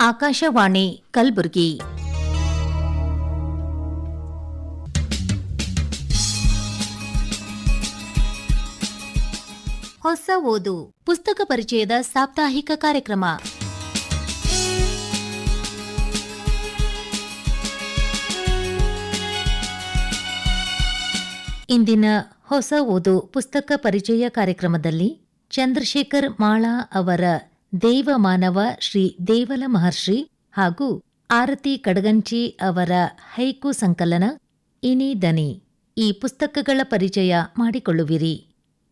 ಆಕಾಶವಾಣಿ ಕಲಬುರಗಿ. ಹೊಸ ಓದು, ಪುಸ್ತಕ ಪರಿಚಯದ ಸಾಪ್ತಾಹಿಕ ಕಾರ್ಯಕ್ರಮ. ಇಂದಿನ ಹೊಸ ಓದು, ಪುಸ್ತಕ ಪರಿಚಯ ಕಾರ್ಯಕ್ರಮದಲ್ಲಿ ಚಂದ್ರಶೇಖರ್ ಮಾಳಾ ಅವರ ದೇವಮಾನವ ಶ್ರೀ ದೇವಲ ಮಹರ್ಷಿ ಹಾಗೂ ಆರತಿ ಕಡಗಂಚಿ ಅವರ ಹೈಕು ಸಂಕಲನ, ಇನಿ ದನಿ. ಈ ಪುಸ್ತಕಗಳ ಪರಿಚಯ ಮಾಡಿಕೊಳ್ಳುವಿರಿ.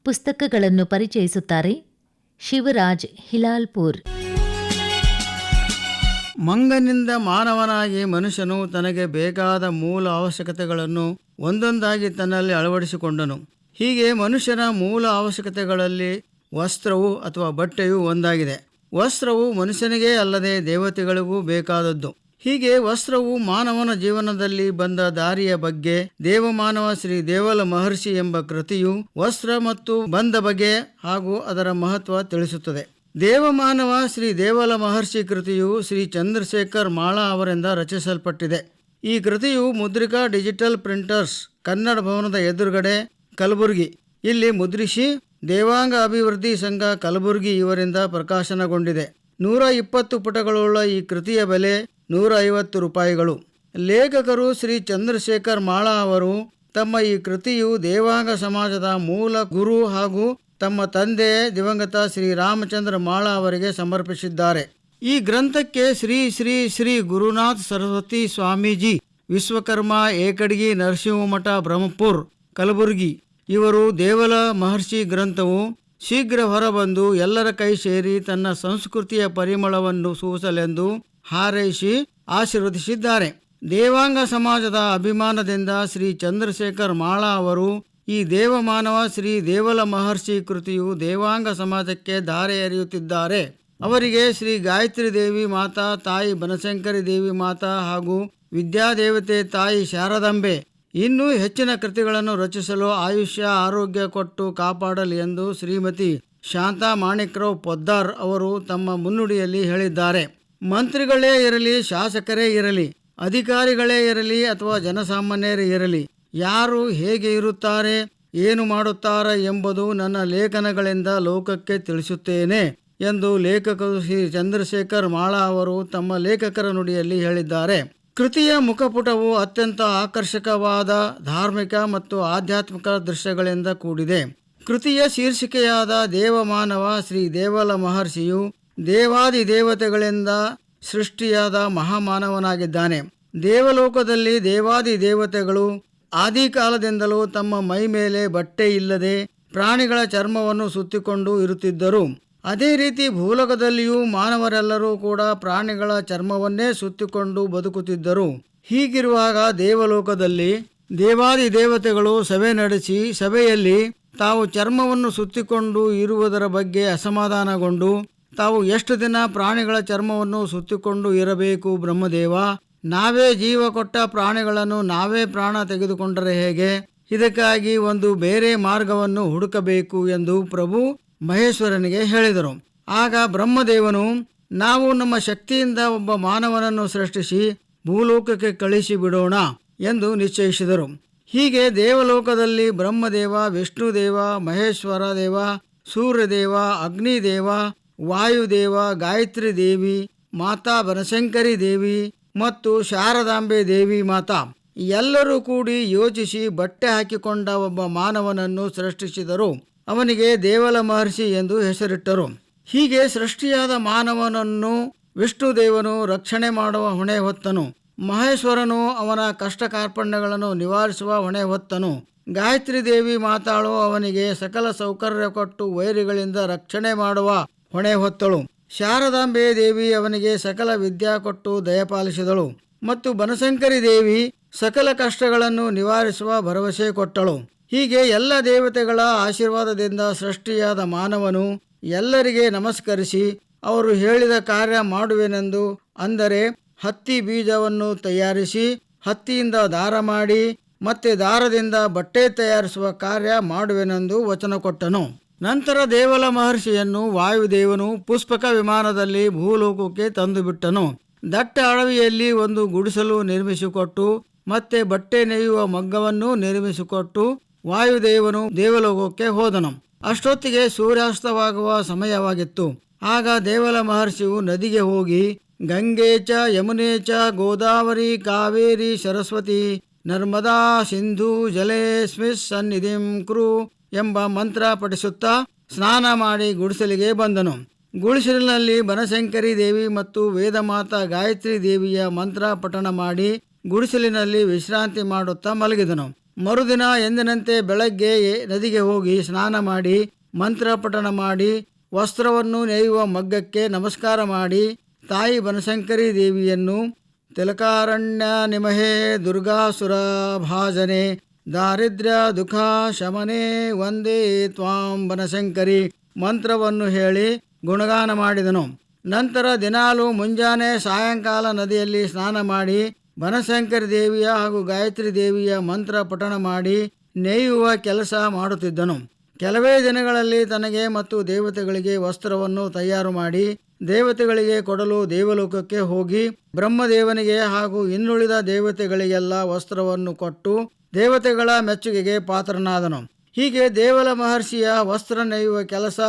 ಪುಸ್ತಕಗಳನ್ನು ಪರಿಚಯಿಸುತ್ತಾರೆ ಶಿವರಾಜ್ ಹಿಲಾಲ್ಪುರ್. ಮಂಗನಿಂದ ಮಾನವನಾಗಿ ಮನುಷ್ಯನು ತನಗೆ ಬೇಕಾದ ಮೂಲ ಅವಶ್ಯಕತೆಗಳನ್ನು ಒಂದೊಂದಾಗಿ ತನ್ನಲ್ಲಿ ಅಳವಡಿಸಿಕೊಂಡನು. ಹೀಗೆ ಮನುಷ್ಯನ ಮೂಲ ಅವಶ್ಯಕತೆಗಳಲ್ಲಿ ವಸ್ತ್ರವು ಅಥವಾ ಬಟ್ಟೆಯು ಒಂದಾಗಿದೆ. ವಸ್ತ್ರವು ಮನುಷ್ಯನಿಗೇ ಅಲ್ಲದೆ ದೇವತೆಗಳಿಗೂ ಬೇಕಾದದ್ದು. ಹೀಗೆ ವಸ್ತ್ರವು ಮಾನವನ ಜೀವನದಲ್ಲಿ ಬಂದ ದಾರಿಯ ಬಗ್ಗೆ ದೇವಮಾನವ ಶ್ರೀ ದೇವಲ ಮಹರ್ಷಿ ಎಂಬ ಕೃತಿಯು ವಸ್ತ್ರ ಮತ್ತು ಬಂದ ಬಗೆ ಹಾಗೂ ಅದರ ಮಹತ್ವ ತಿಳಿಸುತ್ತದೆ. ದೇವಮಾನವ ಶ್ರೀ ದೇವಲ ಮಹರ್ಷಿ ಕೃತಿಯು ಶ್ರೀ ಚಂದ್ರಶೇಖರ್ ಮಾಳಾ ಅವರಿಂದ ರಚಿಸಲ್ಪಟ್ಟಿದೆ. ಈ ಕೃತಿಯು ಮುದ್ರಿಕಾ ಡಿಜಿಟಲ್ ಪ್ರಿಂಟರ್ಸ್ ಕನ್ನಡ ಭವನದ ಎದುರುಗಡೆ ಕಲಬುರಗಿ, ಇಲ್ಲಿ ಮುದ್ರಿಸಿ ದೇವಾಂಗ ಅಭಿವೃದ್ಧಿ ಸಂಘ ಕಲಬುರಗಿ ಇವರಿಂದ ಪ್ರಕಾಶನಗೊಂಡಿದೆ. ನೂರ ಇಪ್ಪತ್ತು ಪುಟಗಳುಳ್ಳ ಈ ಕೃತಿಯ ಬೆಲೆ ನೂರ ಐವತ್ತು ರೂಪಾಯಿಗಳು. ಲೇಖಕರು ಶ್ರೀ ಚಂದ್ರಶೇಖರ್ ಮಾಳ ಅವರು ತಮ್ಮ ಈ ಕೃತಿಯು ದೇವಾಂಗ ಸಮಾಜದ ಮೂಲ ಗುರು ಹಾಗೂ ತಮ್ಮ ತಂದೆ ದಿವಂಗತ ಶ್ರೀ ರಾಮಚಂದ್ರ ಮಾಳ ಅವರಿಗೆ ಸಮರ್ಪಿಸಿದ್ದಾರೆ. ಈ ಗ್ರಂಥಕ್ಕೆ ಶ್ರೀ ಶ್ರೀ ಶ್ರೀ ಗುರುನಾಥ್ ಸರಸ್ವತಿ ಸ್ವಾಮೀಜಿ, ವಿಶ್ವಕರ್ಮ, ಏಕಡಗಿ, ನರಸಿಂಹಮಠ, ಬ್ರಹ್ಮಪುರ್, ಕಲಬುರಗಿ ಇವರು ದೇವಲ ಮಹರ್ಷಿ ಗ್ರಂಥವು ಶೀಘ್ರ ಹೊರಬಂದು ಎಲ್ಲರ ಕೈ ಸೇರಿ ತನ್ನ ಸಂಸ್ಕೃತಿಯ ಪರಿಮಳವನ್ನು ಸೂಸಲೆಂದು ಹಾರೈಸಿ ಆಶೀರ್ವದಿಸಿದ್ದಾರೆ. ದೇವಾಂಗ ಸಮಾಜದ ಅಭಿಮಾನದಿಂದ ಶ್ರೀ ಚಂದ್ರಶೇಖರ್ ಮಾಳಾ ಅವರು ಈ ದೇವಮಾನವ ಶ್ರೀ ದೇವಲ ಮಹರ್ಷಿ ಕೃತಿಯು ದೇವಾಂಗ ಸಮಾಜಕ್ಕೆ ಧಾರೆ ಎರೆಯುತ್ತಿದ್ದಾರೆ. ಅವರಿಗೆ ಶ್ರೀ ಗಾಯತ್ರಿ ದೇವಿ ಮಾತಾ, ತಾಯಿ ಬನಶಂಕರಿ ದೇವಿ ಮಾತಾ ಹಾಗೂ ವಿದ್ಯಾದೇವತೆ ತಾಯಿ ಶಾರದಾಂಬೆ ಇನ್ನೂ ಹೆಚ್ಚಿನ ಕೃತಿಗಳನ್ನು ರಚಿಸಲು ಆಯುಷ್ಯ, ಆರೋಗ್ಯ ಕೊಟ್ಟು ಕಾಪಾಡಲಿ ಎಂದು ಶ್ರೀಮತಿ ಶಾಂತಾ ಮಾಣಿಕ್ರಾವ್ ಪೊದ್ದಾರ್ ಅವರು ತಮ್ಮ ಮುನ್ನುಡಿಯಲ್ಲಿ ಹೇಳಿದ್ದಾರೆ. ಮಂತ್ರಿಗಳೇ ಇರಲಿ, ಶಾಸಕರೇ ಇರಲಿ, ಅಧಿಕಾರಿಗಳೇ ಇರಲಿ ಅಥವಾ ಜನಸಾಮಾನ್ಯರೇ ಇರಲಿ, ಯಾರು ಹೇಗೆ ಇರುತ್ತಾರೆ, ಏನು ಮಾಡುತ್ತಾರೆ ಎಂಬುದು ನನ್ನ ಲೇಖನಗಳಿಂದ ಲೋಕಕ್ಕೆ ತಿಳಿಸುತ್ತೇನೆ ಎಂದು ಲೇಖಕರು ಶ್ರೀ ಚಂದ್ರಶೇಖರ್ ಮಾಳಾ ಅವರು ತಮ್ಮ ಲೇಖಕರ ನುಡಿಯಲ್ಲಿ ಹೇಳಿದ್ದಾರೆ. ಕೃತಿಯ ಮುಖಪುಟವು ಅತ್ಯಂತ ಆಕರ್ಷಕವಾದ ಧಾರ್ಮಿಕ ಮತ್ತು ಆಧ್ಯಾತ್ಮಿಕ ದೃಶ್ಯಗಳಿಂದ ಕೂಡಿದೆ. ಕೃತಿಯ ಶೀರ್ಷಿಕೆಯಾದ ದೇವಮಾನವ ಶ್ರೀ ದೇವಲ ಮಹರ್ಷಿಯು ದೇವಾದಿ ದೇವತೆಗಳಿಂದ ಸೃಷ್ಟಿಯಾದ ಮಹಾಮಾನವನಾಗಿದ್ದಾನೆ. ದೇವಲೋಕದಲ್ಲಿ ದೇವಾದಿ ದೇವತೆಗಳು ಆದಿಕಾಲದಿಂದಲೂ ತಮ್ಮ ಮೈ ಮೇಲೆ ಬಟ್ಟೆ ಇಲ್ಲದೆ ಪ್ರಾಣಿಗಳ ಚರ್ಮವನ್ನು ಸುತ್ತಿಕೊಂಡು ಇರುತ್ತಿದ್ದರು. ಅದೇ ರೀತಿ ಭೂಲೋಕದಲ್ಲಿಯೂ ಮಾನವರೆಲ್ಲರೂ ಕೂಡ ಪ್ರಾಣಿಗಳ ಚರ್ಮವನ್ನೇ ಸುತ್ತಿಕೊಂಡು ಬದುಕುತ್ತಿದ್ದರು. ಹೀಗಿರುವಾಗ ದೇವಲೋಕದಲ್ಲಿ ದೇವಾದಿ ದೇವತೆಗಳು ಸಭೆ ನಡೆಸಿ, ಸಭೆಯಲ್ಲಿ ತಾವು ಚರ್ಮವನ್ನು ಸುತ್ತಿಕೊಂಡು ಇರುವುದರ ಬಗ್ಗೆ ಅಸಮಾಧಾನಗೊಂಡು, ತಾವು ಎಷ್ಟು ದಿನ ಪ್ರಾಣಿಗಳ ಚರ್ಮವನ್ನು ಸುತ್ತಿಕೊಂಡು ಇರಬೇಕು ಬ್ರಹ್ಮದೇವ? ನಾವೇ ಜೀವ ಕೊಟ್ಟ ಪ್ರಾಣಿಗಳನ್ನು ನಾವೇ ಪ್ರಾಣ ತೆಗೆದುಕೊಂಡರೆ ಹೇಗೆ? ಇದಕ್ಕಾಗಿ ಒಂದು ಬೇರೆ ಮಾರ್ಗವನ್ನು ಹುಡುಕಬೇಕು ಎಂದು ಪ್ರಭು ಮಹೇಶ್ವರನಿಗೆ ಹೇಳಿದರು. ಆಗ ಬ್ರಹ್ಮದೇವನು, ನಾವು ನಮ್ಮ ಶಕ್ತಿಯಿಂದ ಒಬ್ಬ ಮಾನವನನ್ನು ಸೃಷ್ಟಿಸಿ ಭೂಲೋಕಕ್ಕೆ ಕಳಿಸಿ ಬಿಡೋಣ ಎಂದು ನಿಶ್ಚಯಿಸಿದರು. ಹೀಗೆ ದೇವಲೋಕದಲ್ಲಿ ಬ್ರಹ್ಮದೇವ, ವಿಷ್ಣುದೇವ ಮಹೇಶ್ವರ ದೇವ ಸೂರ್ಯದೇವ, ಅಗ್ನಿದೇವ, ವಾಯುದೇವ ಗಾಯತ್ರಿ ದೇವಿ ಮಾತಾ ಬನಶಂಕರಿ ದೇವಿ ಮತ್ತು ಶಾರದಾಂಬೆ ದೇವಿ ಮಾತಾ ಎಲ್ಲರೂ ಕೂಡಿ ಯೋಚಿಸಿ ಬಟ್ಟೆ ಹಾಕಿಕೊಂಡ ಒಬ್ಬ ಮಾನವನನ್ನು ಸೃಷ್ಟಿಸಿದರು. ಅವನಿಗೆ ದೇವಲ ಮಹರ್ಷಿ ಎಂದು ಹೆಸರಿಟ್ಟರು. ಹೀಗೆ ಸೃಷ್ಟಿಯಾದ ಮಾನವನನ್ನು ವಿಷ್ಣುದೇವನು ರಕ್ಷಣೆ ಮಾಡುವ ಹೊಣೆ ಹೊತ್ತನು. ಮಹೇಶ್ವರನು ಅವನ ಕಷ್ಟ ಕಾರ್ಪಣ್ಯಗಳನ್ನು ನಿವಾರಿಸುವ ಹೊಣೆ ಹೊತ್ತನು. ಗಾಯತ್ರಿ ದೇವಿ ಮಾತಾಳು ಅವನಿಗೆ ಸಕಲ ಸೌಕರ್ಯ ಕೊಟ್ಟು ವೈರಿಗಳಿಂದ ರಕ್ಷಣೆ ಮಾಡುವ ಹೊಣೆ ಹೊತ್ತಳು. ಶಾರದಾಂಬೆ ದೇವಿ ಅವನಿಗೆ ಸಕಲ ವಿದ್ಯಾ ಕೊಟ್ಟು ದಯಪಾಲಿಸಿದಳು ಮತ್ತು ಬನಶಂಕರಿ ದೇವಿ ಸಕಲ ಕಷ್ಟಗಳನ್ನು ನಿವಾರಿಸುವ ಭರವಸೆ ಕೊಟ್ಟಳು. ಹೀಗೆ ಎಲ್ಲ ದೇವತೆಗಳ ಆಶೀರ್ವಾದದಿಂದ ಸೃಷ್ಟಿಯಾದ ಮಾನವನು ಎಲ್ಲರಿಗೆ ನಮಸ್ಕರಿಸಿ ಅವರು ಹೇಳಿದ ಕಾರ್ಯ ಮಾಡುವೆನೆಂದು ಅಂದರೆ ಹತ್ತಿ ಬೀಜವನ್ನು ತಯಾರಿಸಿ ಹತ್ತಿಯಿಂದ ದಾರ ಮಾಡಿ ಮತ್ತೆ ದಾರದಿಂದ ಬಟ್ಟೆ ತಯಾರಿಸುವ ಕಾರ್ಯ ಮಾಡುವೆನೆಂದು ವಚನ ಕೊಟ್ಟನು. ನಂತರ ದೇವಲ ಮಹರ್ಷಿಯನ್ನು ವಾಯುದೇವನು ಪುಷ್ಪಕ ವಿಮಾನದಲ್ಲಿ ಭೂಲೋಕಕ್ಕೆ ತಂದು ಬಿಟ್ಟನು ದಟ್ಟ ಅಳವಿಯಲ್ಲಿ ಒಂದು ಗುಡಿಸಲು ನಿರ್ಮಿಸಿಕೊಟ್ಟು ಮತ್ತೆ ಬಟ್ಟೆ ನೇಯುವ ಮಗ್ಗವನ್ನು ನಿರ್ಮಿಸಿಕೊಟ್ಟು ವಾಯುದೇವನು ದೇವಲೋಕಕ್ಕೆ ಹೋದನು. ಅಷ್ಟೊತ್ತಿಗೆ ಸೂರ್ಯಾಸ್ತವಾಗುವ ಸಮಯವಾಗಿತ್ತು. ಆಗ ದೇವಲ ಮಹರ್ಷಿಯು ನದಿಗೆ ಹೋಗಿ ಗಂಗೇಚ ಯಮುನೇಚ ಗೋದಾವರಿ, ಕಾವೇರಿ, ಸರಸ್ವತಿ, ನರ್ಮದಾ ಸಿಂಧು, ಜಲೇ ಸ್ಮಿಸ್ ಸನ್ನಿಧಿಂ ಕ್ರೂ ಎಂಬ ಮಂತ್ರ ಪಠಿಸುತ್ತಾ ಸ್ನಾನ ಮಾಡಿ ಗುಡಿಸಲಿಗೆ ಬಂದನು. ಗುಡಿಸಲಿನಲ್ಲಿ ಬನಶಂಕರಿ ದೇವಿ ಮತ್ತು ವೇದಮಾತಾ ಗಾಯತ್ರಿ ದೇವಿಯ ಮಂತ್ರ ಪಠಣ ಮಾಡಿ ಗುಡಿಸಲಿನಲ್ಲಿ ವಿಶ್ರಾಂತಿ ಮಾಡುತ್ತಾ ಮಲಗಿದನು. ಮರುದಿನ ಎಂದಿನಂತೆ ಬೆಳಗ್ಗೆ ನದಿಗೆ ಹೋಗಿ ಸ್ನಾನ ಮಾಡಿ ಮಂತ್ರ ಪಠಣ ಮಾಡಿ, ವಸ್ತ್ರವನ್ನು ನೇಯುವ ಮಗ್ಗಕ್ಕೆ ನಮಸ್ಕಾರ ಮಾಡಿ, ತಾಯಿ ಬನಶಂಕರಿ ದೇವಿಯನ್ನು ತಿಲಕಾರಣ್ಯ ನಿಮಹೇ ದುರ್ಗಾಸುರ ಭಾಜನೆ, ದಾರಿದ್ರ್ಯ ದುಃಖ ಶಮನೆ ಒಂದೇ ತ್ವಾಂ ಬನಶಂಕರಿ ಮಂತ್ರವನ್ನು ಹೇಳಿ ಗುಣಗಾನ ಮಾಡಿದನು. ನಂತರ ದಿನಾಲು ಮುಂಜಾನೆ ಸಾಯಂಕಾಲ ನದಿಯಲ್ಲಿ ಸ್ನಾನ ಮಾಡಿ ಬನಶಂಕರಿ ದೇವಿಯ ಹಾಗೂ ಗಾಯತ್ರಿ ದೇವಿಯ ಮಂತ್ರ ಪಠಣ ಮಾಡಿ ನೇಯುವ ಕೆಲಸ ಮಾಡುತ್ತಿದ್ದನು. ಕೆಲವೇ ದಿನಗಳಲ್ಲಿ ತನಗೆ ಮತ್ತು ದೇವತೆಗಳಿಗೆ ವಸ್ತ್ರವನ್ನು ತಯಾರು ಮಾಡಿ ದೇವತೆಗಳಿಗೆ ಕೊಡಲು ದೇವಲೋಕಕ್ಕೆ ಹೋಗಿ ಬ್ರಹ್ಮದೇವನಿಗೆ ಹಾಗೂ ಇನ್ನುಳಿದ ದೇವತೆಗಳಿಗೆಲ್ಲ ವಸ್ತ್ರವನ್ನು ಕೊಟ್ಟು ದೇವತೆಗಳ ಮೆಚ್ಚುಗೆಗೆ ಪಾತ್ರನಾದನು. ಹೀಗೆ ದೇವಲ ಮಹರ್ಷಿಯ ವಸ್ತ್ರ ನೇಯುವ ಕೆಲಸ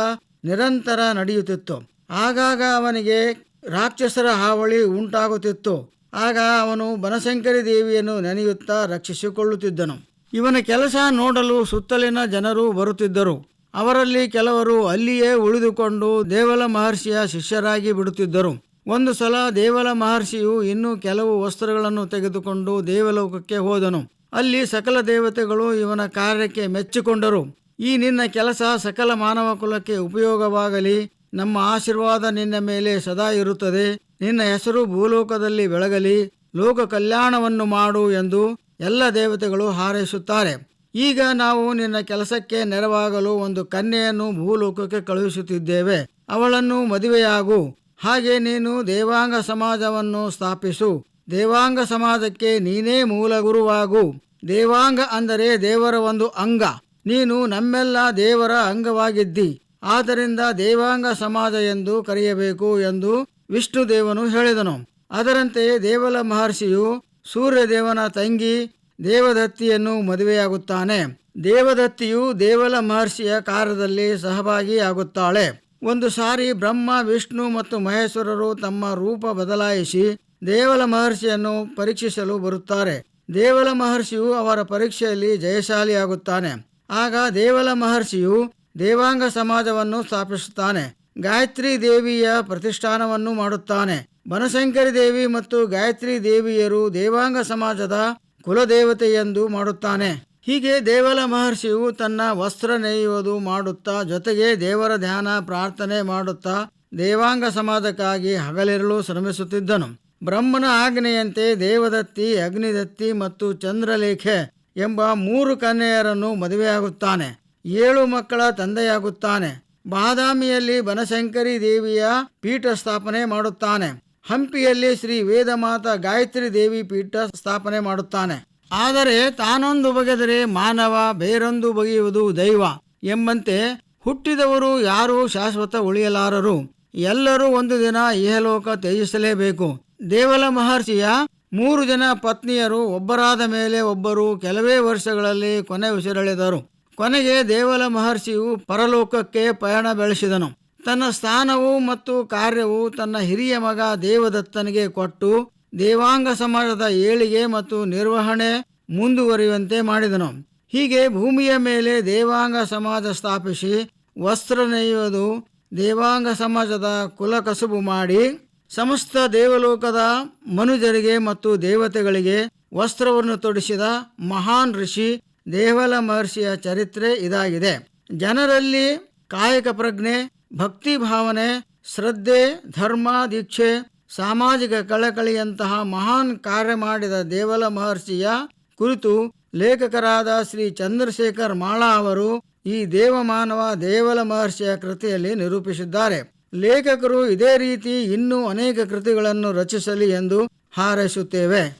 ನಿರಂತರ ನಡೆಯುತ್ತಿತ್ತು. ಆಗಾಗ ಅವನಿಗೆ ರಾಕ್ಷಸರ ಹಾವಳಿ ಉಂಟಾಗುತ್ತಿತ್ತು. ಆಗ ಅವನು ಬನಶಂಕರಿ ದೇವಿಯನ್ನು ನೆನೆಯುತ್ತಾ ರಕ್ಷಿಸಿಕೊಳ್ಳುತ್ತಿದ್ದನು. ಇವನ ಕೆಲಸ ನೋಡಲು ಸುತ್ತಲಿನ ಜನರು ಬರುತ್ತಿದ್ದರು. ಅವರಲ್ಲಿ ಕೆಲವರು ಅಲ್ಲಿಯೇ ಉಳಿದುಕೊಂಡು ದೇವಲ ಮಹರ್ಷಿಯ ಶಿಷ್ಯರಾಗಿ ಬಿಡುತ್ತಿದ್ದರು. ಒಂದು ಸಲ ದೇವಲ ಮಹರ್ಷಿಯು ಇನ್ನೂ ಕೆಲವು ವಸ್ತ್ರಗಳನ್ನು ತೆಗೆದುಕೊಂಡು ದೇವಲೋಕಕ್ಕೆ ಹೋದನು. ಅಲ್ಲಿ ಸಕಲ ದೇವತೆಗಳು ಇವನ ಕಾರ್ಯಕ್ಕೆ ಮೆಚ್ಚಿಕೊಂಡರು. ಈ ನಿನ್ನ ಕೆಲಸ ಸಕಲ ಮಾನವ ಕುಲಕ್ಕೆ ಉಪಯೋಗವಾಗಲಿ. ನಮ್ಮ ಆಶೀರ್ವಾದ ನಿನ್ನ ಮೇಲೆ ಸದಾ ಇರುತ್ತದೆ. ನಿನ್ನ ಹೆಸರು ಭೂಲೋಕದಲ್ಲಿ ಬೆಳಗಲಿ ಲೋಕ ಕಲ್ಯಾಣವನ್ನು ಮಾಡು ಎಂದು ಎಲ್ಲ ದೇವತೆಗಳು ಹಾರೈಸುತ್ತಾರೆ. ಈಗ ನಾವು ನಿನ್ನ ಕೆಲಸಕ್ಕೆ ನೆರವಾಗಲು ಒಂದು ಕನ್ಯೆಯನ್ನು ಭೂಲೋಕಕ್ಕೆ ಕಳುಹಿಸುತ್ತಿದ್ದೇವೆ. ಅವಳನ್ನು ಮದುವೆಯಾಗು. ಹಾಗೆ ನೀನು ದೇವಾಂಗ ಸಮಾಜವನ್ನು ಸ್ಥಾಪಿಸು. ದೇವಾಂಗ ಸಮಾಜಕ್ಕೆ ನೀನೇ ಮೂಲ ಗುರುವಾಗು. ದೇವಾಂಗ ಅಂದರೆ ದೇವರ ಒಂದು ಅಂಗ. ನೀನು ನಮ್ಮೆಲ್ಲ ದೇವರ ಅಂಗವಾಗಿದ್ದಿ. ಆದ್ದರಿಂದ ದೇವಾಂಗ ಸಮಾಜ ಎಂದು ಕರೆಯಬೇಕು ಎಂದು ವಿಷ್ಣುದೇವನು ಹೇಳಿದನು. ಅದರಂತೆ ದೇವಲ ಮಹರ್ಷಿಯು ಸೂರ್ಯದೇವನ ತಂಗಿ ದೇವದತ್ತಿಯನ್ನು ಮದುವೆಯಾಗುತ್ತಾನೆ. ದೇವದತ್ತಿಯು ದೇವಲ ಮಹರ್ಷಿಯ ಕಾರ್ಯದಲ್ಲಿ ಸಹಭಾಗಿಯಾಗುತ್ತಾಳೆ. ಒಂದು ಸಾರಿ ಬ್ರಹ್ಮ, ವಿಷ್ಣು ಮತ್ತು ಮಹೇಶ್ವರರು ತಮ್ಮ ರೂಪ ಬದಲಾಯಿಸಿ ದೇವಲ ಮಹರ್ಷಿಯನ್ನು ಪರೀಕ್ಷಿಸಲು ಬರುತ್ತಾರೆ. ದೇವಲ ಮಹರ್ಷಿಯು ಅವರ ಪರೀಕ್ಷೆಯಲ್ಲಿ ಜಯಶಾಲಿಯಾಗುತ್ತಾನೆ. ಆಗ ದೇವಲ ಮಹರ್ಷಿಯು ದೇವಾಂಗ ಸಮಾಜವನ್ನು ಸ್ಥಾಪಿಸುತ್ತಾನೆ. ಗಾಯತ್ರಿ ದೇವಿಯ ಪ್ರತಿಷ್ಠಾನವನ್ನು ಮಾಡುತ್ತಾನೆ. ಬನಶಂಕರಿ ದೇವಿ ಮತ್ತು ಗಾಯತ್ರಿ ದೇವಿಯರು ದೇವಾಂಗ ಸಮಾಜದ ಕುಲದೇವತೆ ಎಂದು ಮಾಡುತ್ತಾನೆ. ಹೀಗೆ ದೇವಲ ಮಹರ್ಷಿಯು ತನ್ನ ವಸ್ತ್ರ ನೇಯುವುದು ಮಾಡುತ್ತಾ, ಜೊತೆಗೆ ದೇವರ ಧ್ಯಾನ, ಪ್ರಾರ್ಥನೆ ಮಾಡುತ್ತಾ ದೇವಾಂಗ ಸಮಾಜಕ್ಕಾಗಿ ಹಗಲಿರಲು ಶ್ರಮಿಸುತ್ತಿದ್ದನು. ಬ್ರಹ್ಮನ ಆಜ್ಞೆಯಂತೆ ದೇವದತ್ತಿ, ಅಗ್ನಿದತ್ತಿ ಮತ್ತು ಚಂದ್ರಲೇಖೆ ಎಂಬ ಮೂರು ಕನ್ಯೆಯರನ್ನು ಮದುವೆಯಾಗುತ್ತಾನೆ. ಏಳು ಮಕ್ಕಳ ತಂದೆಯಾಗುತ್ತಾನೆ. ಬಾದಾಮಿಯಲ್ಲಿ ಬನಶಂಕರಿ ದೇವಿಯ ಪೀಠ ಸ್ಥಾಪನೆ ಮಾಡುತ್ತಾನೆ. ಹಂಪಿಯಲ್ಲಿ ಶ್ರೀ ವೇದಮಾತ ಗಾಯತ್ರಿ ದೇವಿ ಪೀಠ ಸ್ಥಾಪನೆ ಮಾಡುತ್ತಾನೆ. ಆದರೆ ತಾನೊಂದು ಬಗೆದರೆ ಮಾನವ ಬೇರೊಂದು ಬಗೆಯುವುದು ದೈವ ಎಂಬಂತೆ ಹುಟ್ಟಿದವರು ಯಾರೂ ಶಾಶ್ವತ ಉಳಿಯಲಾರರು. ಎಲ್ಲರೂ ಒಂದು ದಿನ ಇಹಲೋಕ ತ್ಯಜಿಸಲೇಬೇಕು. ದೇವಲ ಮಹರ್ಷಿಯ ಮೂರು ಜನ ಪತ್ನಿಯರು ಒಬ್ಬರಾದ ಮೇಲೆ ಒಬ್ಬರು ಕೆಲವೇ ವರ್ಷಗಳಲ್ಲಿ ಕೊನೆ ಉಸಿರೆಳೆದರು. ಕೊನೆಗೆ ದೇವಲ ಮಹರ್ಷಿಯು ಪರಲೋಕಕ್ಕೆ ಪಯಣ ಬೆಳೆಸಿದನು. ತನ್ನ ಸ್ಥಾನವು ಮತ್ತು ಕಾರ್ಯವು ತನ್ನ ಹಿರಿಯ ಮಗ ದೇವದತ್ತನಿಗೆ ಕೊಟ್ಟು ದೇವಾಂಗ ಸಮಾಜದ ಏಳಿಗೆ ಮತ್ತು ನಿರ್ವಹಣೆ ಮುಂದುವರಿಯುವಂತೆ ಮಾಡಿದನು. ಹೀಗೆ ಭೂಮಿಯ ಮೇಲೆ ದೇವಾಂಗ ಸಮಾಜ ಸ್ಥಾಪಿಸಿ ವಸ್ತ್ರ ನೇಯುವುದು ದೇವಾಂಗ ಸಮಾಜದ ಕುಲ ಕಸುಬು ಮಾಡಿ ಸಮಸ್ತ ದೇವಲೋಕದ ಮನುಜರಿಗೆ ಮತ್ತು ದೇವತೆಗಳಿಗೆ ವಸ್ತ್ರವನ್ನು ತೊಡಿಸಿದ ಮಹಾನ್ ಋಷಿ ದೇವಲ ಮಹರ್ಷಿಯ ಚರಿತ್ರೆ ಇದಾಗಿದೆ. ಜನರಲ್ಲಿ ಕಾಯಕ ಪ್ರಜ್ಞೆ, ಭಕ್ತಿ ಭಾವನೆ, ಶ್ರದ್ಧೆ, ಧರ್ಮ, ದೀಕ್ಷೆ, ಸಾಮಾಜಿಕ ಕಳಕಳಿಯಂತಹ ಮಹಾನ್ ಕಾರ್ಯ ಮಾಡಿದ ದೇವಲ ಮಹರ್ಷಿಯ ಕುರಿತು ಲೇಖಕರಾದ ಶ್ರೀ ಚಂದ್ರಶೇಖರ್ ಮಾಳಾ ಅವರು ಈ ದೇವಮಾನವ ದೇವಲ ಮಹರ್ಷಿಯ ಕೃತಿಯಲ್ಲಿ ನಿರೂಪಿಸಿದ್ದಾರೆ. ಲೇಖಕರು ಇದೇ ರೀತಿ ಇನ್ನೂ ಅನೇಕ ಕೃತಿಗಳನ್ನು ರಚಿಸಲಿ ಎಂದು ಹಾರೈಸುತ್ತೇವೆ.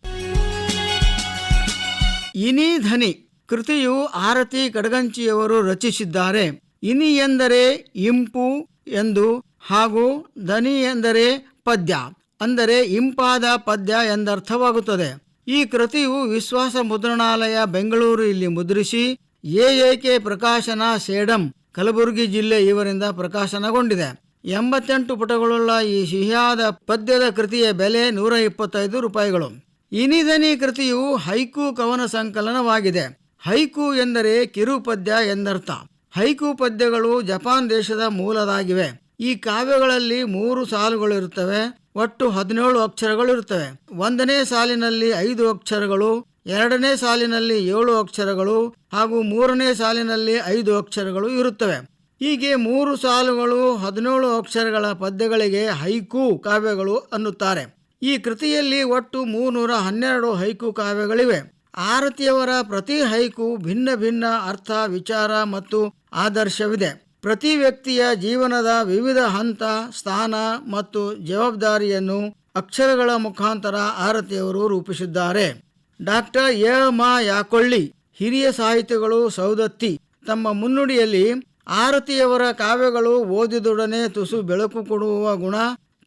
ಇನಿ ಧನಿ ಕೃತಿಯು ಆರತಿ ಕಡಗಂಚಿಯವರು ರಚಿಸಿದ್ದಾರೆ. ಇನಿ ಎಂದರೆ ಇಂಪು ಎಂದು ಹಾಗೂ ದನಿ ಎಂದರೆ ಪದ್ಯ. ಅಂದರೆ ಇಂಪಾದ ಪದ್ಯ ಎಂದರ್ಥವಾಗುತ್ತದೆ. ಈ ಕೃತಿಯು ವಿಶ್ವಾಸ ಮುದ್ರಣಾಲಯ ಬೆಂಗಳೂರು ಇಲ್ಲಿ ಮುದ್ರಿಸಿ, ಎ ಎಕೆ ಪ್ರಕಾಶನ ಸೇಡಂ ಕಲಬುರಗಿ ಜಿಲ್ಲೆ ಇವರಿಂದ ಪ್ರಕಾಶನಗೊಂಡಿದೆ. ಎಂಬತ್ತೆಂಟು ಪುಟಗಳುಳ್ಳ ಈ ಸಿಹಿಯಾದ ಪದ್ಯದ ಕೃತಿಯ ಬೆಲೆ ನೂರ ಇಪ್ಪತ್ತೈದು ರೂಪಾಯಿಗಳು. ಇನಿದನಿ ಕೃತಿಯು ಹೈಕು ಕವನ ಸಂಕಲನವಾಗಿದೆ. ಹೈಕು ಎಂದರೆ ಕಿರು ಪದ್ಯ ಎಂದರ್ಥ. ಹೈಕು ಪದ್ಯಗಳು ಜಪಾನ್ ದೇಶದ ಮೂಲದಾಗಿವೆ. ಈ ಕಾವ್ಯಗಳಲ್ಲಿ ಮೂರು ಸಾಲುಗಳಿರುತ್ತವೆ, ಒಟ್ಟು ಹದಿನೇಳು ಅಕ್ಷರಗಳಿರುತ್ತವೆ. ಒಂದನೇ ಸಾಲಿನಲ್ಲಿ ಐದು ಅಕ್ಷರಗಳು, ಎರಡನೇ ಸಾಲಿನಲ್ಲಿ ಏಳು ಅಕ್ಷರಗಳು ಹಾಗೂ ಮೂರನೇ ಸಾಲಿನಲ್ಲಿ ಐದು ಅಕ್ಷರಗಳು ಇರುತ್ತವೆ. ಹೀಗೆ ಮೂರು ಸಾಲುಗಳು ಹದಿನೇಳು ಅಕ್ಷರಗಳ ಪದ್ಯಗಳಿಗೆ ಹೈಕು ಕಾವ್ಯಗಳು ಅನ್ನುತ್ತಾರೆ. ಈ ಕೃತಿಯಲ್ಲಿ ಒಟ್ಟು ಮೂರ್ನೂರ ಹನ್ನೆರಡು ಹೈಕು ಕಾವ್ಯಗಳಿವೆ. ಆರತಿಯವರ ಪ್ರತಿ ಹೈಕು ಭಿನ್ನ ಭಿನ್ನ ಅರ್ಥ, ವಿಚಾರ ಮತ್ತು ಆದರ್ಶವಿದೆ. ಪ್ರತಿ ವ್ಯಕ್ತಿಯ ಜೀವನದ ವಿವಿಧ ಹಂತ, ಸ್ಥಾನ ಮತ್ತು ಜವಾಬ್ದಾರಿಯನ್ನು ಅಕ್ಷರಗಳ ಮುಖಾಂತರ ಆರತಿಯವರು ರೂಪಿಸಿದ್ದಾರೆ. Doctor A. ಮಾ. ಯಾಕೊಳ್ಳಿ, ಹಿರಿಯ ಸಾಹಿತಿಗಳು ಸೌದತ್ತಿ, ತಮ್ಮ ಮುನ್ನುಡಿಯಲ್ಲಿ ಆರತಿಯವರ ಕಾವ್ಯಗಳು ಓದಿದೊಡನೆ ತುಸು ಬೆಳಕು ಕೊಡುವ ಗುಣ,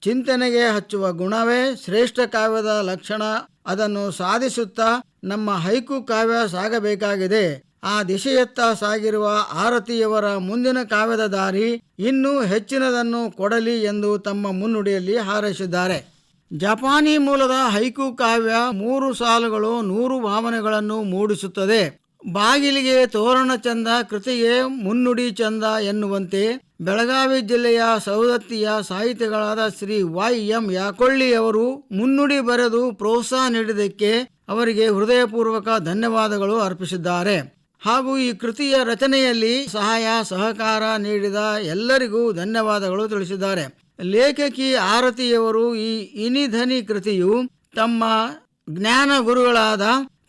ಚಿಂತನೆಗೆ ಹಚ್ಚುವ ಗುಣವೇ ಶ್ರೇಷ್ಠ ಕಾವ್ಯದ ಲಕ್ಷಣ. ಅದನ್ನು ಸಾಧಿಸುತ್ತಾ ನಮ್ಮ ಹೈಕು ಕಾವ್ಯ ಸಾಗಬೇಕಾಗಿದೆ. ಆ ದಿಶೆಯತ್ತ ಸಾಗಿರುವ ಆರತಿಯವರ ಮುಂದಿನ ಕಾವ್ಯದ ದಾರಿ ಇನ್ನೂ ಹೆಚ್ಚಿನದನ್ನು ಕೊಡಲಿ ಎಂದು ತಮ್ಮ ಮುನ್ನುಡಿಯಲ್ಲಿ ಹಾರೈಸಿದ್ದಾರೆ. ಜಪಾನಿ ಮೂಲದ ಹೈಕು ಕಾವ್ಯ ಮೂರು ಸಾಲುಗಳು ನೂರು ಭಾವನೆಗಳನ್ನು ಮೂಡಿಸುತ್ತದೆ. ಬಾಗಿಲಿಗೆ ತೋರಣ ಚಂದ, ಕೃತಿಗೆ ಮುನ್ನುಡಿ ಚಂದ ಎನ್ನುವಂತೆ ಬೆಳಗಾವಿ ಜಿಲ್ಲೆಯ ಸವದತ್ತಿಯ ಸಾಹಿತಿಗಳಾದ ಶ್ರೀ ವೈ ಎಂ ಯಾಕೊಳ್ಳಿಯವರು ಮುನ್ನುಡಿ ಬರೆದು ಪ್ರೋತ್ಸಾಹ ನೀಡಿದ್ದಕ್ಕೆ ಅವರಿಗೆ ಹೃದಯಪೂರ್ವಕ ಧನ್ಯವಾದಗಳು ಅರ್ಪಿಸಿದ್ದಾರೆ. ಹಾಗೂ ಈ ಕೃತಿಯ ರಚನೆಯಲ್ಲಿ ಸಹಾಯ, ಸಹಕಾರ ನೀಡಿದ ಎಲ್ಲರಿಗೂ ಧನ್ಯವಾದಗಳು ತಿಳಿಸಿದ್ದಾರೆ. ಲೇಖಕಿ ಆರತಿಯವರು ಈ ಇನಿಧನಿ ಕೃತಿಯು ತಮ್ಮ ಜ್ಞಾನ ಗುರುಗಳಾದ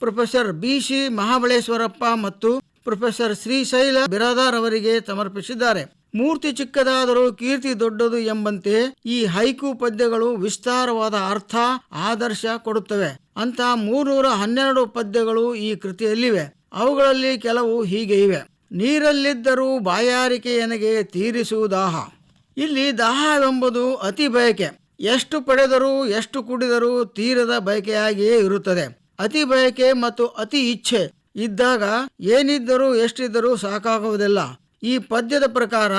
ಪ್ರೊಫೆಸರ್ ಬಿ ಸಿ ಮಹಾಬಳೇಶ್ವರಪ್ಪ ಮತ್ತು ಪ್ರೊಫೆಸರ್ ಶ್ರೀಶೈಲ ಬಿರಾದಾರ್ ಅವರಿಗೆ ಸಮರ್ಪಿಸಿದ್ದಾರೆ. ಮೂರ್ತಿ ಚಿಕ್ಕದಾದರೂ ಕೀರ್ತಿ ದೊಡ್ಡದು ಎಂಬಂತೆ ಈ ಹೈಕು ಪದ್ಯಗಳು ವಿಸ್ತಾರವಾದ ಅರ್ಥ, ಆದರ್ಶ ಕೊಡುತ್ತವೆ. ಅಂತ ಮೂರ್ನೂರ ಹನ್ನೆರಡು ಪದ್ಯಗಳು ಈ ಕೃತಿಯಲ್ಲಿವೆ. ಅವುಗಳಲ್ಲಿ ಕೆಲವು ಹೀಗೆ ಇವೆ. ನೀರಲ್ಲಿದ್ದರೂ ಬಾಯಾರಿಕೆ ನನಗೆ ತೀರಿಸುವುದಾಹ ಇಲ್ಲಿ ದಾಹವೆಂಬುದು ಅತಿ ಬಯಕೆ. ಎಷ್ಟು ಪಡೆದರೂ, ಎಷ್ಟು ಕುಡಿದರೂ ತೀರದ ಬಯಕೆಯಾಗಿಯೇ ಇರುತ್ತದೆ. ಅತಿ ಬಯಕೆ ಮತ್ತು ಅತಿ ಇಚ್ಛೆ ಇದ್ದಾಗ ಏನಿದ್ದರೂ ಎಷ್ಟಿದ್ದರೂ ಸಾಕಾಗುವುದಿಲ್ಲ. ಈ ಪದ್ಯದ ಪ್ರಕಾರ,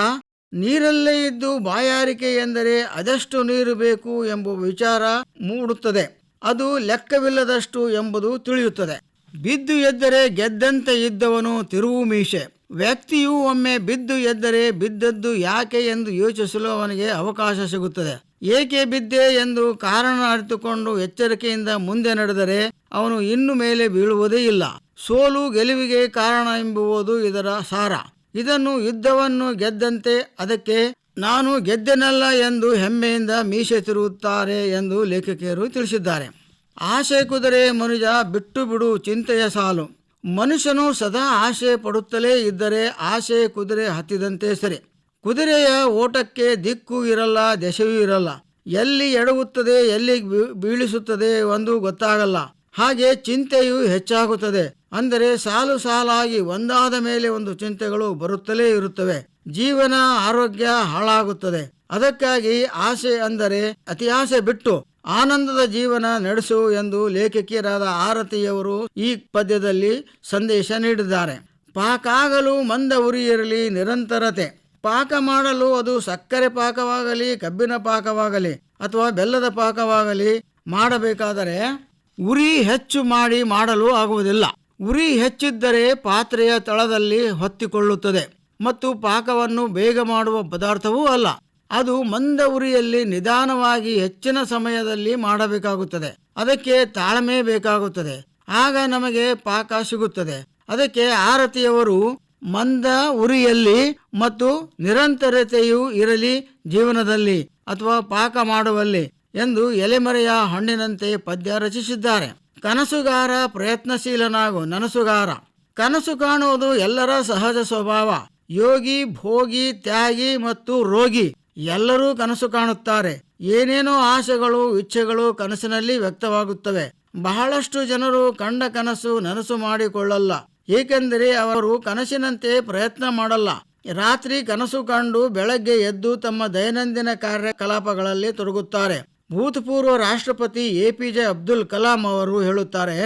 ನೀರಲ್ಲೇ ಇದ್ದು ಬಾಯಾರಿಕೆ ಎಂದರೆ ಅದೆಷ್ಟು ನೀರು ಬೇಕು ಎಂಬ ವಿಚಾರ ಮೂಡುತ್ತದೆ. ಅದು ಲೆಕ್ಕವಿಲ್ಲದಷ್ಟು ಎಂಬುದು ತಿಳಿಯುತ್ತದೆ. ಬಿದ್ದು ಎದ್ದರೆ ಗೆದ್ದಂತೆ ಇದ್ದವನು ತಿರುವು ಮೀಸೆ ವ್ಯಕ್ತಿಯು ಒಮ್ಮೆ ಬಿದ್ದು ಎದ್ದರೆ ಬಿದ್ದದ್ದು ಯಾಕೆ ಎಂದು ಯೋಚಿಸಲು ಅವನಿಗೆ ಅವಕಾಶ ಸಿಗುತ್ತದೆ. ಏಕೆ ಬಿದ್ದೆ ಎಂದು ಕಾರಣ ಅರಿತುಕೊಂಡು ಎಚ್ಚರಿಕೆಯಿಂದ ಮುಂದೆ ನಡೆದರೆ ಅವನು ಇನ್ನು ಮೇಲೆ ಬೀಳುವುದೇ ಇಲ್ಲ. ಸೋಲು ಗೆಲುವಿಗೆ ಕಾರಣ ಎಂಬುವುದು ಇದರ ಸಾರ. ಇದನ್ನು ಯುದ್ಧವನ್ನು ಗೆದ್ದಂತೆ ಅದಕ್ಕೆ ನಾನು ಗೆದ್ದೆನಲ್ಲ ಎಂದು ಹೆಮ್ಮೆಯಿಂದ ಮೀಸೆ ತಿರುಗುತ್ತಾರೆ ಎಂದು ಲೇಖಕಿಯರು ತಿಳಿಸಿದ್ದಾರೆ. ಆಸೆ ಕುದುರೆ ಮನುಜ ಬಿಟ್ಟು ಬಿಡು ಚಿಂತೆಯ ಸಾಲು. ಮನುಷ್ಯನು ಸದಾ ಆಸೆ ಪಡುತ್ತಲೇ ಇದ್ದರೆ ಆಸೆ ಕುದುರೆ ಹತ್ತಿದಂತೆ ಸರಿ. ಕುದುರೆಯ ಓಟಕ್ಕೆ ದಿಕ್ಕು ಇರಲ್ಲ, ದೆಸೆಯೂ ಇರಲ್ಲ. ಎಲ್ಲಿ ಎಡವುತ್ತದೆ, ಎಲ್ಲಿ ಬೀಳಿಸುತ್ತದೆ ಒಂದು ಗೊತ್ತಾಗಲ್ಲ. ಹಾಗೆ ಚಿಂತೆಯು ಹೆಚ್ಚಾಗುತ್ತದೆ. ಅಂದರೆ ಸಾಲು ಸಾಲಾಗಿ ಒಂದಾದ ಮೇಲೆ ಒಂದು ಚಿಂತೆಗಳು ಬರುತ್ತಲೇ ಇರುತ್ತವೆ. ಜೀವನ, ಆರೋಗ್ಯ ಹಾಳಾಗುತ್ತದೆ. ಅದಕ್ಕಾಗಿ ಆಸೆ ಅಂದರೆ ಅತಿ ಆಸೆ ಬಿಟ್ಟು ಆನಂದದ ಜೀವನ ನಡೆಸು ಎಂದು ಲೇಖಕಿಯರಾದ ಆರತಿಯವರು ಈ ಪದ್ಯದಲ್ಲಿ ಸಂದೇಶ ನೀಡಿದ್ದಾರೆ. ಪಾಕಾಗಲು ಮಂದ ಉರಿಯಿರಲಿ ನಿರಂತರತೆ. ಪಾಕ ಮಾಡಲು ಅದು ಸಕ್ಕರೆ ಪಾಕವಾಗಲಿ, ಕಬ್ಬಿನ ಪಾಕವಾಗಲಿ ಅಥವಾ ಬೆಲ್ಲದ ಪಾಕವಾಗಲಿ ಮಾಡಬೇಕಾದರೆ ಉರಿ ಹೆಚ್ಚು ಮಾಡಿ ಮಾಡಲು ಆಗುವುದಿಲ್ಲ. ಉರಿ ಹೆಚ್ಚಿದ್ದರೆ ಪಾತ್ರೆಯ ತಳದಲ್ಲಿ ಹೊತ್ತಿಕೊಳ್ಳುತ್ತದೆ ಮತ್ತು ಪಾಕವನ್ನು ಬೇಗ ಮಾಡುವ ಪದಾರ್ಥವೂ ಅಲ್ಲ. ಅದು ಮಂದ ಉರಿಯಲ್ಲಿ ನಿಧಾನವಾಗಿ ಹೆಚ್ಚಿನ ಸಮಯದಲ್ಲಿ ಮಾಡಬೇಕಾಗುತ್ತದೆ. ಅದಕ್ಕೆ ತಾಳ್ಮೆ ಬೇಕಾಗುತ್ತದೆ. ಆಗ ನಮಗೆ ಪಾಕ ಸಿಗುತ್ತದೆ. ಅದಕ್ಕೆ ಆರತಿಯವರು ಮಂದ ಉರಿಯಲ್ಲಿ ಮತ್ತು ನಿರಂತರತೆಯು ಇರಲಿ ಜೀವನದಲ್ಲಿ ಅಥವಾ ಪಾಕ ಮಾಡುವಲ್ಲಿ ಎಂದು ಎಲೆಮರೆಯ ಹಣ್ಣಿನಂತೆ ಪದ್ಯ ರಚಿಸಿದ್ದಾರೆ. ಕನಸುಗಾರ ಪ್ರಯತ್ನಶೀಲನಾಗು ನನಸುಗಾರ. ಕನಸು ಕಾಣುವುದು ಎಲ್ಲರ ಸಹಜ ಸ್ವಭಾವ. ಯೋಗಿ ಭೋಗಿ ತ್ಯಾಗಿ ಮತ್ತು ರೋಗಿ. ಎಲ್ಲರೂ ಕನಸು ಕಾಣುತ್ತಾರೆ. ಏನೇನೋ ಆಸೆಗಳು, ಇಚ್ಛೆಗಳು ಕನಸಿನಲ್ಲಿ ವ್ಯಕ್ತವಾಗುತ್ತವೆ. ಬಹಳಷ್ಟು ಜನರು ಕಂಡ ಕನಸು ನನಸು ಮಾಡಿಕೊಳ್ಳಲ್ಲ. ಏಕೆಂದರೆ ಅವರು ಕನಸಿನಂತೆ ಪ್ರಯತ್ನ ಮಾಡಲ್ಲ. ರಾತ್ರಿ ಕನಸು ಕಂಡು ಬೆಳಗ್ಗೆ ಎದ್ದು ತಮ್ಮ ದೈನಂದಿನ ಕಾರ್ಯಕಲಾಪಗಳಲ್ಲಿ ತೊಡಗುತ್ತಾರೆ. ಭೂತಪೂರ್ವ ರಾಷ್ಟ್ರಪತಿ A P J Abdul Kalam ಅವರು ಹೇಳುತ್ತಾರೆ,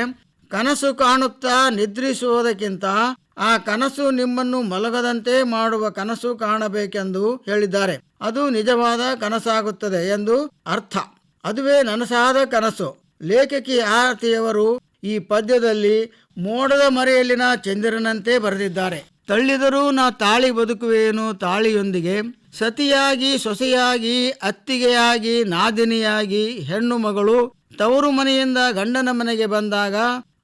ಕನಸು ಕಾಣುತ್ತಾ ನಿದ್ರಿಸುವುದಕ್ಕಿಂತ ಆ ಕನಸು ನಿಮ್ಮನ್ನು ಮಲಗದಂತೆ ಮಾಡುವ ಕನಸು ಕಾಣಬೇಕೆಂದು ಹೇಳಿದ್ದಾರೆ. ಅದು ನಿಜವಾದ ಕನಸಾಗುತ್ತದೆ ಎಂದು ಅರ್ಥ. ಅದುವೇ ನನಸಾದ ಕನಸು. ಲೇಖಕಿ ಆರತಿಯವರು ಈ ಪದ್ಯದಲ್ಲಿ ಮೋಡದ ಮರೆಯಲ್ಲಿನ ಚಂದಿರನಂತೆ ಬರೆದಿದ್ದಾರೆ. ತಳ್ಳಿದರೂ ನಾ ತಾಳಿ ಬದುಕುವೇನು ತಾಳಿಯೊಂದಿಗೆ. ಸತಿಯಾಗಿ ಸೊಸೆಯಾಗಿ, ಅತ್ತಿಗೆಯಾಗಿ, ನಾದಿನಿಯಾಗಿ ಹೆಣ್ಣು ಮಗಳು ತವರು ಮನೆಯಿಂದ ಗಂಡನ ಮನೆಗೆ ಬಂದಾಗ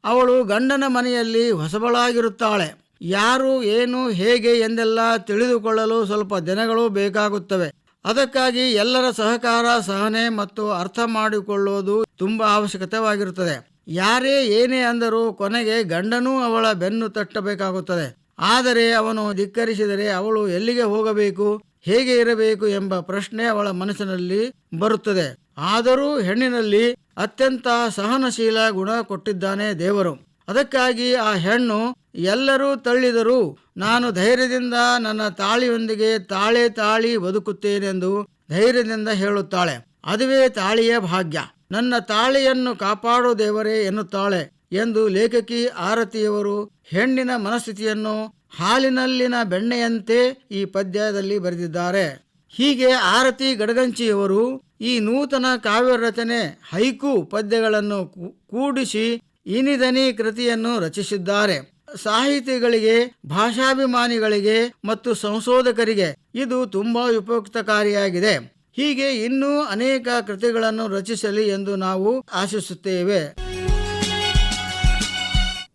ಅವಳು ಗಂಡನ ಮನೆಯಲ್ಲಿ ಹೊಸಬಳಾಗಿರುತ್ತಾಳೆ. ಯಾರು ಏನು ಹೇಗೆ ಎಂದೆಲ್ಲ ತಿಳಿದುಕೊಳ್ಳಲು ಸ್ವಲ್ಪ ದಿನಗಳು ಬೇಕಾಗುತ್ತವೆ. ಅದಕ್ಕಾಗಿ ಎಲ್ಲರ ಸಹಕಾರ, ಸಹನೆ ಮತ್ತು ಅರ್ಥ ಮಾಡಿಕೊಳ್ಳುವುದು ತುಂಬಾ ಅವಶ್ಯಕತೆವಾಗಿರುತ್ತದೆ. ಯಾರೇ ಏನೇ ಅಂದರೂ ಕೊನೆಗೆ ಗಂಡನೂ ಅವಳ ಬೆನ್ನು ತಟ್ಟಬೇಕಾಗುತ್ತದೆ. ಆದರೆ ಅವನು ಧಿಕ್ಕರಿಸಿದರೆ ಅವಳು ಎಲ್ಲಿಗೆ ಹೋಗಬೇಕು, ಹೇಗೆ ಇರಬೇಕು ಎಂಬ ಪ್ರಶ್ನೆ ಅವಳ ಮನಸ್ಸಿನಲ್ಲಿ ಬರುತ್ತದೆ. ಆದರೂ ಹೆಣ್ಣಿನಲ್ಲಿ ಅತ್ಯಂತ ಸಹನಶೀಲ ಗುಣ ಕೊಟ್ಟಿದ್ದಾನೆ ದೇವರು. ಅದಕ್ಕಾಗಿ ಆ ಹೆಣ್ಣು, ಎಲ್ಲರೂ ತಳ್ಳಿದರು. ನಾನು ಧೈರ್ಯದಿಂದ ನನ್ನ ತಾಳಿಯೊಂದಿಗೆ ತಾಳೆ ತಾಳಿ ಬದುಕುತ್ತೇನೆಂದು ಧೈರ್ಯದಿಂದ ಹೇಳುತ್ತಾಳೆ. ಅದುವೇ ತಾಳಿಯ ಭಾಗ್ಯ. ನನ್ನ ತಾಳಿಯನ್ನು ಕಾಪಾಡು ದೇವರೇ ಎನ್ನುತ್ತಾಳೆ ಎಂದು ಲೇಖಕಿ ಆರತಿಯವರು ಹೆಣ್ಣಿನ ಮನಸ್ಥಿತಿಯನ್ನು ಹಾಲಿನಲ್ಲಿನ ಬೆಣ್ಣೆಯಂತೆ ಈ ಪದ್ಯದಲ್ಲಿ ಬರೆದಿದ್ದಾರೆ. ಹೀಗೆ ಆರತಿ ಗಡಗಂಚಿಯವರು ಈ ನೂತನ ಕಾವ್ಯ ರಚನೆ ಹೈಕು ಪದ್ಯಗಳನ್ನು ಕೂಡಿಸಿ ಇನಿದನಿ ಕೃತಿಯನ್ನು ರಚಿಸಿದ್ದಾರೆ. ಸಾಹಿತಿಗಳಿಗೆ, ಭಾಷಾಭಿಮಾನಿಗಳಿಗೆ ಮತ್ತು ಸಂಶೋಧಕರಿಗೆ ಇದು ತುಂಬಾ ಉಪಯುಕ್ತಕಾರಿಯಾಗಿದೆ. ಹೀಗೆ ಇನ್ನೂ ಅನೇಕ ಕೃತಿಗಳನ್ನು ರಚಿಸಲಿ ಎಂದು ನಾವು ಆಶಿಸುತ್ತೇವೆ.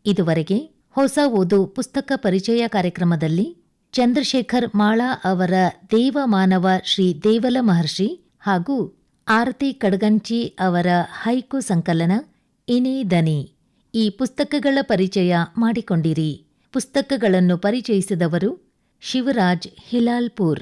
ಇದುವರೆಗೆ ಹೊಸ ಓದು ಪುಸ್ತಕ ಪರಿಚಯ ಕಾರ್ಯಕ್ರಮದಲ್ಲಿ ಚಂದ್ರಶೇಖರ್ ಮಾಳಾ ಅವರ ದೇವಮಾನವ ಶ್ರೀ ದೇವಲ ಮಹರ್ಷಿ ಹಾಗೂ ಆರತಿ ಕಡಗಂಚಿ ಅವರ ಹೈಕು ಸಂಕಲನ ಇನಿ ದನಿ ಈ ಪುಸ್ತಕಗಳ ಪರಿಚಯ ಮಾಡಿಕೊಂಡಿರಿ. ಪುಸ್ತಕಗಳನ್ನು ಪರಿಚಯಿಸಿದವರು ಶಿವರಾಜ್ ಹಿಲಾಲ್ಪುರ್.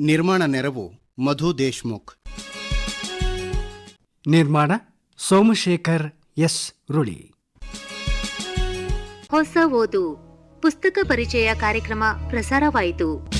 ನಿರ್ಮಾಣ ನೆರವು ಮಧು ದೇಶ್ಮುಖ್. ನಿರ್ಮಾಣ ಸೋಮಶೇಖರ್ ಎಸ್. ರುಳಿ. ಹೊಸ ಓದು. ಪುಸ್ತಕ ಪರಿಚಯ ಕಾರ್ಯಕ್ರಮ ಪ್ರಸಾರವಾಯಿತು.